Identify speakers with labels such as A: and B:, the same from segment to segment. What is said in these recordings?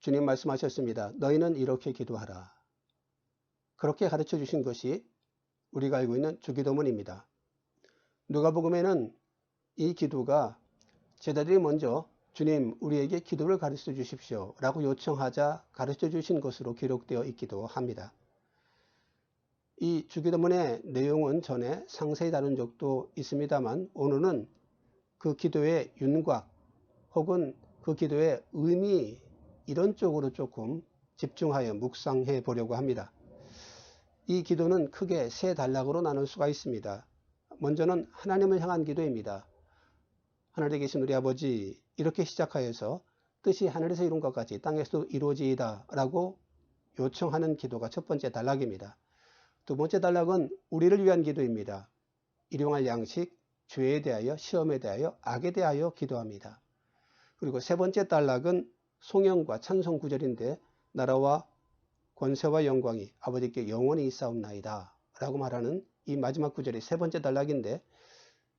A: 주님 말씀하셨습니다. 너희는 이렇게 기도하라. 그렇게 가르쳐 주신 것이 우리가 알고 있는 주기도문입니다. 누가복음에는 이 기도가 제자들이 먼저 주님 우리에게 기도를 가르쳐 주십시오 라고 요청하자 가르쳐 주신 것으로 기록되어 있기도 합니다. 이 주기도문의 내용은 전에 상세히 다룬 적도 있습니다만 오늘은 그 기도의 윤곽 혹은 그 기도의 의미 이런 쪽으로 조금 집중하여 묵상해 보려고 합니다. 이 기도는 크게 세 단락으로 나눌 수가 있습니다. 먼저는 하나님을 향한 기도입니다. 하늘에 계신 우리 아버지 이렇게 시작하여서 뜻이 하늘에서 이룬 것 같이 땅에서도 이루어지이다 라고 요청하는 기도가 첫 번째 단락입니다. 두 번째 단락은 우리를 위한 기도입니다. 일용할 양식, 죄에 대하여, 시험에 대하여, 악에 대하여 기도합니다. 그리고 세 번째 단락은 송영과 찬송 구절인데 나라와 권세와 영광이 아버지께 영원히 있사옵나이다 라고 말하는 이 마지막 구절이 세 번째 단락인데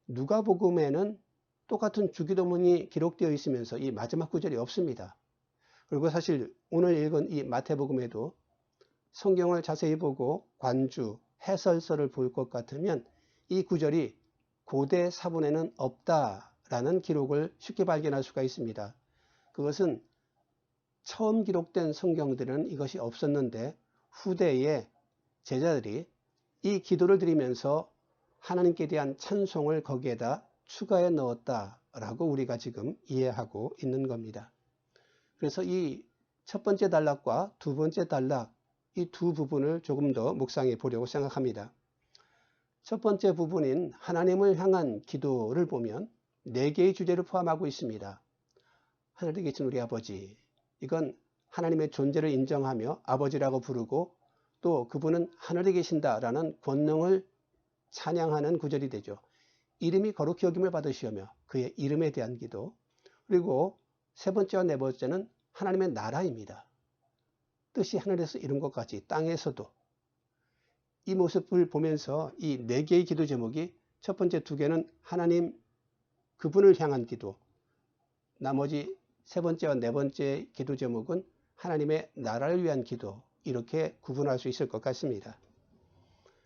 A: 누가복음에는 똑같은 주기도문이 기록되어 있으면서 이 마지막 구절이 없습니다. 그리고 사실 오늘 읽은 이 마태복음에도 성경을 자세히 보고 관주, 해설서를 볼 것 같으면 이 구절이 고대 사본에는 없다라는 기록을 쉽게 발견할 수가 있습니다. 그것은 처음 기록된 성경들은 이것이 없었는데 후대에 제자들이 이 기도를 드리면서 하나님께 대한 찬송을 거기에다 추가해 넣었다라고 우리가 지금 이해하고 있는 겁니다. 그래서 이 첫 번째 단락과 두 번째 단락 이 두 부분을 조금 더 묵상해 보려고 생각합니다. 첫 번째 부분인 하나님을 향한 기도를 보면 네 개의 주제를 포함하고 있습니다. 하늘에 계신 우리 아버지 이건 하나님의 존재를 인정하며 아버지라고 부르고 또 그분은 하늘에 계신다라는 권능을 찬양하는 구절이 되죠. 이름이 거룩히 여김을 받으시오며 그의 이름에 대한 기도 그리고 세 번째와 네 번째는 하나님의 나라입니다. 뜻이 하늘에서 이룬 것 같이 땅에서도 이 모습을 보면서 이 네 개의 기도 제목이 첫 번째 두 개는 하나님 그분을 향한 기도 나머지 세 번째와 네 번째 기도 제목은 하나님의 나라를 위한 기도 이렇게 구분할 수 있을 것 같습니다.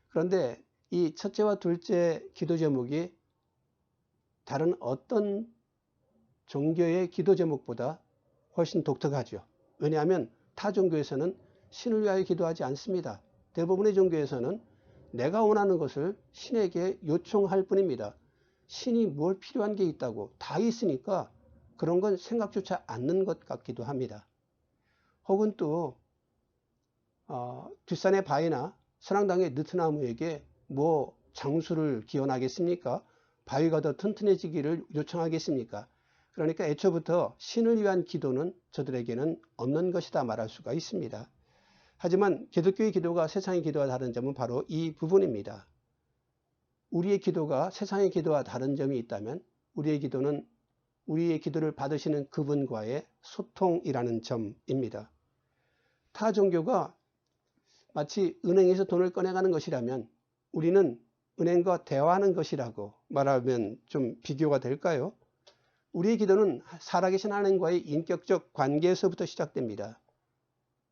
A: 그런데 이 첫째와 둘째 기도 제목이 다른 어떤 종교의 기도 제목보다 훨씬 독특하죠. 왜냐하면 타 종교에서는 신을 위하여 기도하지 않습니다. 대부분의 종교에서는 내가 원하는 것을 신에게 요청할 뿐입니다. 신이 뭘 필요한 게 있다고 다 있으니까 그런 건 생각조차 않는 것 같기도 합니다. 혹은 또 어, 뒷산의 바위나 선앙당의 느트나무에게 뭐 장수를 기원하겠습니까? 바위가 더 튼튼해지기를 요청하겠습니까? 그러니까 애초부터 신을 위한 기도는 저들에게는 없는 것이다 말할 수가 있습니다. 하지만 기독교의 기도가 세상의 기도와 다른 점은 바로 이 부분입니다. 우리의 기도가 세상의 기도와 다른 점이 있다면 우리의 기도는 우리의 기도를 받으시는 그분과의 소통이라는 점입니다. 타 종교가 마치 은행에서 돈을 꺼내가는 것이라면 우리는 은행과 대화하는 것이라고 말하면 좀 비교가 될까요? 우리의 기도는 살아계신 하나님과의 인격적 관계에서부터 시작됩니다.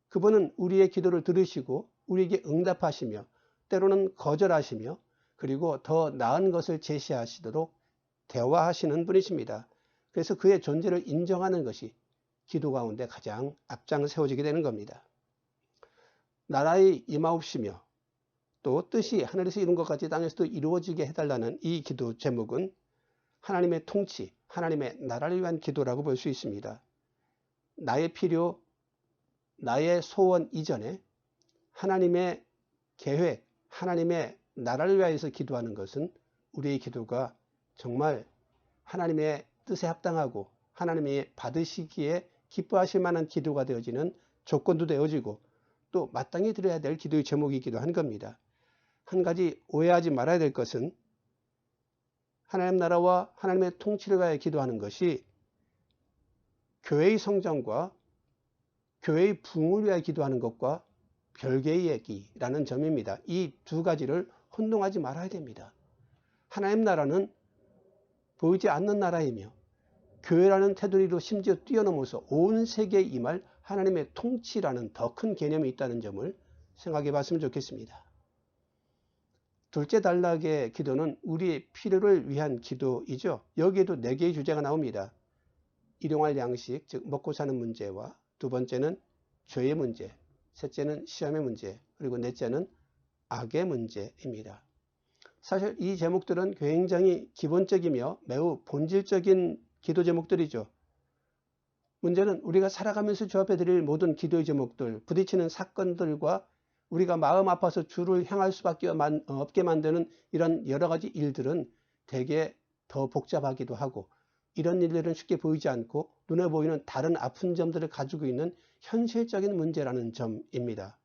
A: 그분은 우리의 기도를 들으시고 우리에게 응답하시며 때로는 거절하시며 그리고 더 나은 것을 제시하시도록 대화하시는 분이십니다. 그래서 그의 존재를 인정하는 것이 기도 가운데 가장 앞장 세워지게 되는 겁니다. 나라의 임하옵시며 또 뜻이 하늘에서 이룬 것 같이 땅에서도 이루어지게 해달라는 이 기도 제목은 하나님의 통치, 하나님의 나라를 위한 기도라고 볼 수 있습니다. 나의 필요, 나의 소원 이전에 하나님의 계획, 하나님의 나라를 위하여서 기도하는 것은 우리의 기도가 정말 하나님의 뜻에 합당하고 하나님이 받으시기에 기뻐하실 만한 기도가 되어지는 조건도 되어지고 또 마땅히 드려야 될 기도의 제목이기도 한 겁니다. 한 가지 오해하지 말아야 될 것은 하나님 나라와 하나님의 통치를 가해 기도하는 것이 교회의 성장과 교회의 부흥을 위하여 기도하는 것과 별개의 얘기라는 점입니다. 이 두 가지를 혼동하지 말아야 됩니다. 하나님 나라는 보이지 않는 나라이며 교회라는 테두리로 심지어 뛰어넘어서 온 세계에 임할 하나님의 통치라는 더 큰 개념이 있다는 점을 생각해 봤으면 좋겠습니다. 둘째 단락의 기도는 우리의 필요를 위한 기도이죠. 여기에도 네 개의 주제가 나옵니다. 일용할 양식, 즉 먹고 사는 문제와 두 번째는 죄의 문제, 셋째는 시험의 문제, 그리고 넷째는 악의 문제입니다. 사실 이 제목들은 굉장히 기본적이며 매우 본질적인 기도 제목들이죠. 문제는 우리가 살아가면서 조합해 드릴 모든 기도의 제목들, 부딪히는 사건들과 우리가 마음 아파서 주를 향할 수밖에 없게 만드는 이런 여러 가지 일들은 대개 더 복잡하기도 하고 이런 일들은 쉽게 보이지 않고 눈에 보이는 다른 아픈 점들을 가지고 있는 현실적인 문제라는 점입니다.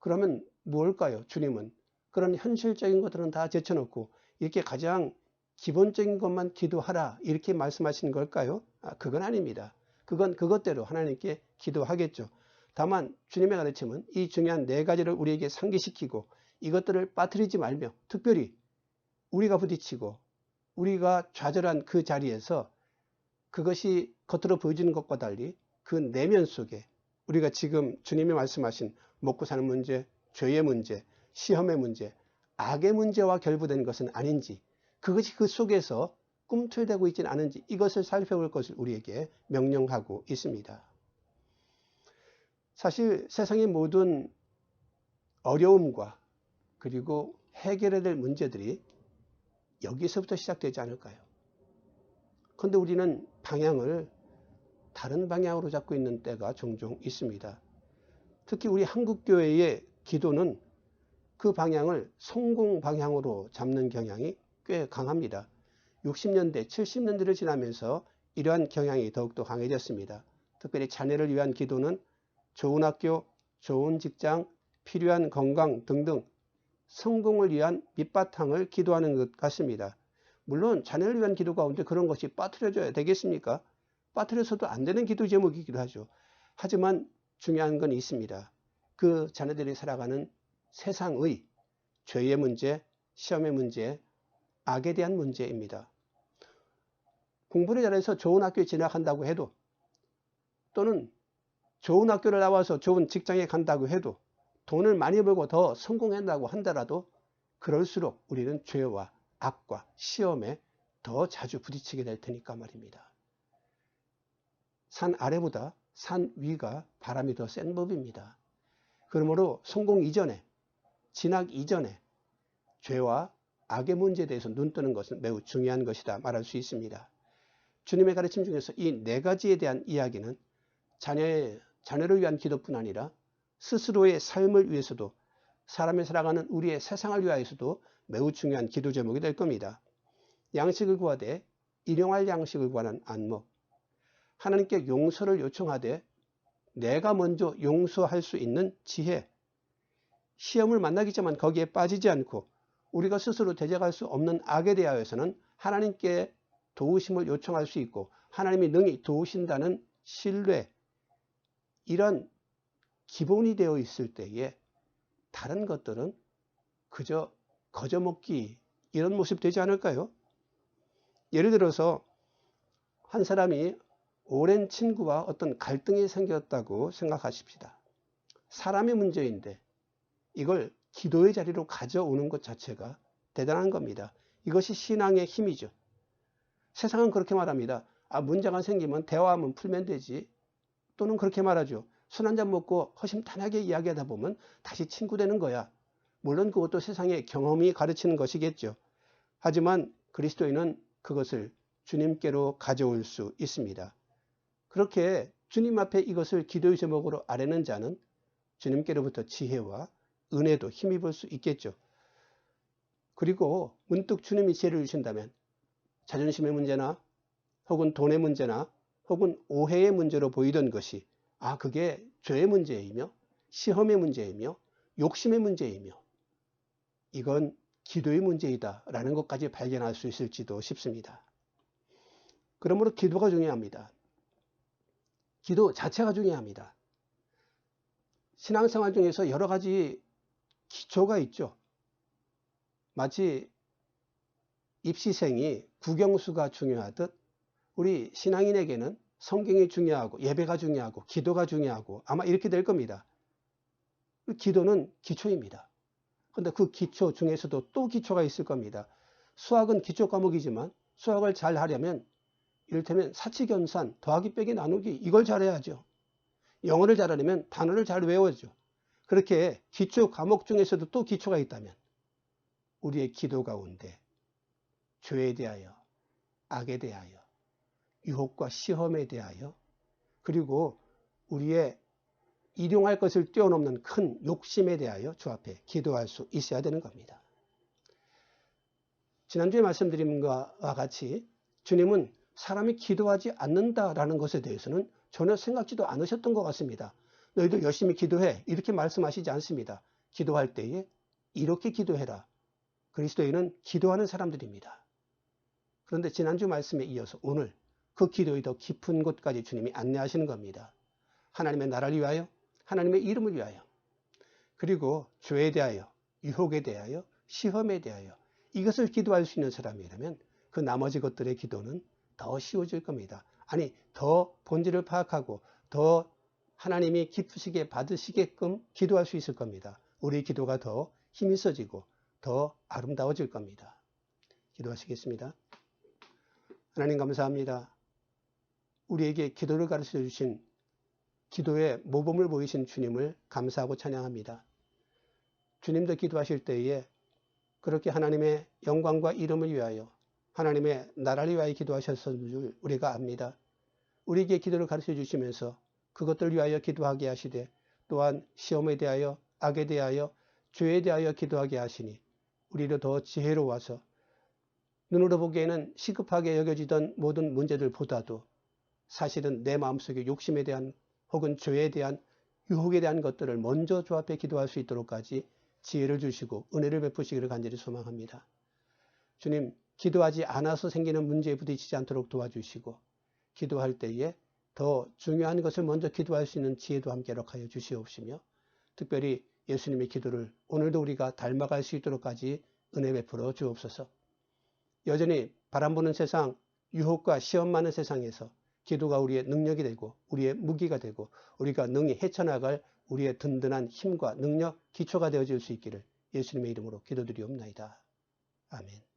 A: 그러면 무엇일까요? 주님은 그런 현실적인 것들은 다 제쳐놓고 이렇게 가장 기본적인 것만 기도하라 이렇게 말씀하시는 걸까요? 아, 그건 아닙니다. 그건 그것대로 하나님께 기도하겠죠. 다만 주님의 가르침은 이 중요한 네 가지를 우리에게 상기시키고 이것들을 빠뜨리지 말며 특별히 우리가 부딪히고 우리가 좌절한 그 자리에서 그것이 겉으로 보여지는 것과 달리 그 내면 속에 우리가 지금 주님이 말씀하신 먹고 사는 문제, 죄의 문제, 시험의 문제, 악의 문제와 결부된 것은 아닌지 그것이 그 속에서 꿈틀대고 있지는 않은지 이것을 살펴볼 것을 우리에게 명령하고 있습니다. 사실 세상의 모든 어려움과 그리고 해결해야 될 문제들이 여기서부터 시작되지 않을까요? 그런데 우리는 방향을 다른 방향으로 잡고 있는 때가 종종 있습니다. 특히 우리 한국교회의 기도는 그 방향을 성공 방향으로 잡는 경향이 꽤 강합니다. 60년대, 70년대를 지나면서 이러한 경향이 더욱더 강해졌습니다. 특별히 자녀를 위한 기도는 좋은 학교, 좋은 직장, 필요한 건강 등등 성공을 위한 밑바탕을 기도하는 것 같습니다. 물론 자녀를 위한 기도 가운데 그런 것이 빠뜨려져야 되겠습니까? 빠뜨려서도 안 되는 기도 제목이기도 하죠. 하지만 중요한 건 있습니다. 그 자녀들이 살아가는 세상의 죄의 문제, 시험의 문제, 악에 대한 문제입니다. 공부를 잘해서 좋은 학교에 진학한다고 해도 또는 좋은 학교를 나와서 좋은 직장에 간다고 해도 돈을 많이 벌고 더 성공한다고 한다라도 그럴수록 우리는 죄와 악과 시험에 더 자주 부딪히게 될 테니까 말입니다. 산 아래보다 산 위가 바람이 더 센 법입니다. 그러므로 성공 이전에 진학 이전에 죄와 악의 문제에 대해서 눈뜨는 것은 매우 중요한 것이다 말할 수 있습니다. 주님의 가르침 중에서 이 네 가지에 대한 이야기는 자녀의, 자녀를 위한 기도뿐 아니라 스스로의 삶을 위해서도 사람이 살아가는 우리의 세상을 위하여서도 매우 중요한 기도 제목이 될 겁니다. 양식을 구하되 일용할 양식을 구하는 안목 하나님께 용서를 요청하되 내가 먼저 용서할 수 있는 지혜 시험을 만나겠지만 거기에 빠지지 않고 우리가 스스로 대적할 수 없는 악에 대하여서는 하나님께 도우심을 요청할 수 있고 하나님이 능히 도우신다는 신뢰 이런 기본이 되어 있을 때에 다른 것들은 그저 거저먹기 이런 모습 되지 않을까요? 예를 들어서 한 사람이 오랜 친구와 어떤 갈등이 생겼다고 생각하십시다. 사람의 문제인데 이걸 기도의 자리로 가져오는 것 자체가 대단한 겁니다. 이것이 신앙의 힘이죠. 세상은 그렇게 말합니다. 아, 문제가 생기면 대화하면 풀면 되지. 또는 그렇게 말하죠. 술 한잔 먹고 허심탄회하게 이야기하다 보면 다시 친구 되는 거야. 물론 그것도 세상의 경험이 가르치는 것이겠죠. 하지만 그리스도인은 그것을 주님께로 가져올 수 있습니다. 그렇게 주님 앞에 이것을 기도의 제목으로 아뢰는 자는 주님께로부터 지혜와 은혜도 힘입을 수 있겠죠. 그리고 문득 주님이 지혜를 주신다면 자존심의 문제나 혹은 돈의 문제나 혹은 오해의 문제로 보이던 것이 아 그게 죄의 문제이며 시험의 문제이며 욕심의 문제이며 이건 기도의 문제이다 라는 것까지 발견할 수 있을지도 싶습니다. 그러므로 기도가 중요합니다. 기도 자체가 중요합니다. 신앙생활 중에서 여러 가지 기초가 있죠. 마치 입시생이 국영수가 중요하듯 우리 신앙인에게는 성경이 중요하고 예배가 중요하고 기도가 중요하고 아마 이렇게 될 겁니다. 기도는 기초입니다. 그런데 그 기초 중에서도 또 기초가 있을 겁니다. 수학은 기초 과목이지만 수학을 잘 하려면 이를테면 사치견산, 더하기 빼기 나누기 이걸 잘해야죠. 영어를 잘하려면 단어를 잘 외워야죠. 그렇게 기초 과목 중에서도 또 기초가 있다면 우리의 기도 가운데 죄에 대하여, 악에 대하여, 유혹과 시험에 대하여 그리고 우리의 일용할 것을 뛰어넘는 큰 욕심에 대하여 주 앞에 기도할 수 있어야 되는 겁니다. 지난주에 말씀드린 것과 같이 주님은 사람이 기도하지 않는다라는 것에 대해서는 전혀 생각지도 않으셨던 것 같습니다. 너희들 열심히 기도해 이렇게 말씀하시지 않습니다. 기도할 때에 이렇게 기도해라. 그리스도인은 기도하는 사람들입니다. 그런데 지난주 말씀에 이어서 오늘 그 기도의 더 깊은 곳까지 주님이 안내하시는 겁니다. 하나님의 나라를 위하여 하나님의 이름을 위하여 그리고 죄에 대하여 유혹에 대하여 시험에 대하여 이것을 기도할 수 있는 사람이라면 그 나머지 것들의 기도는 더 쉬워질 겁니다. 아니 더 본질을 파악하고 더 하나님이 기쁘시게 받으시게끔 기도할 수 있을 겁니다. 우리 기도가 더 힘이 있어지고 더 아름다워질 겁니다. 기도하시겠습니다. 하나님 감사합니다. 우리에게 기도를 가르쳐 주신 기도의 모범을 보이신 주님을 감사하고 찬양합니다. 주님도 기도하실 때에 그렇게 하나님의 영광과 이름을 위하여 하나님의 나라를 위하여 기도하셨던 줄 우리가 압니다. 우리에게 기도를 가르쳐 주시면서 그것들 위하여 기도하게 하시되 또한 시험에 대하여 악에 대하여 죄에 대하여 기도하게 하시니 우리를 더 지혜로워서 눈으로 보기에는 시급하게 여겨지던 모든 문제들보다도 사실은 내 마음속에 욕심에 대한 혹은 죄에 대한 유혹에 대한 것들을 먼저 주 앞에 기도할 수 있도록까지 지혜를 주시고 은혜를 베푸시기를 간절히 소망합니다. 주님, 기도하지 않아서 생기는 문제에 부딪히지 않도록 도와주시고 기도할 때에 더 중요한 것을 먼저 기도할 수 있는 지혜도 함께 럭하여 주시옵시며 특별히 예수님의 기도를 오늘도 우리가 닮아갈 수 있도록까지 은혜 베풀어 주옵소서. 여전히 바람 부는 세상, 유혹과 시험 많은 세상에서 기도가 우리의 능력이 되고 우리의 무기가 되고 우리가 능히 헤쳐나갈 우리의 든든한 힘과 능력, 기초가 되어질 수 있기를 예수님의 이름으로 기도드리옵나이다. 아멘.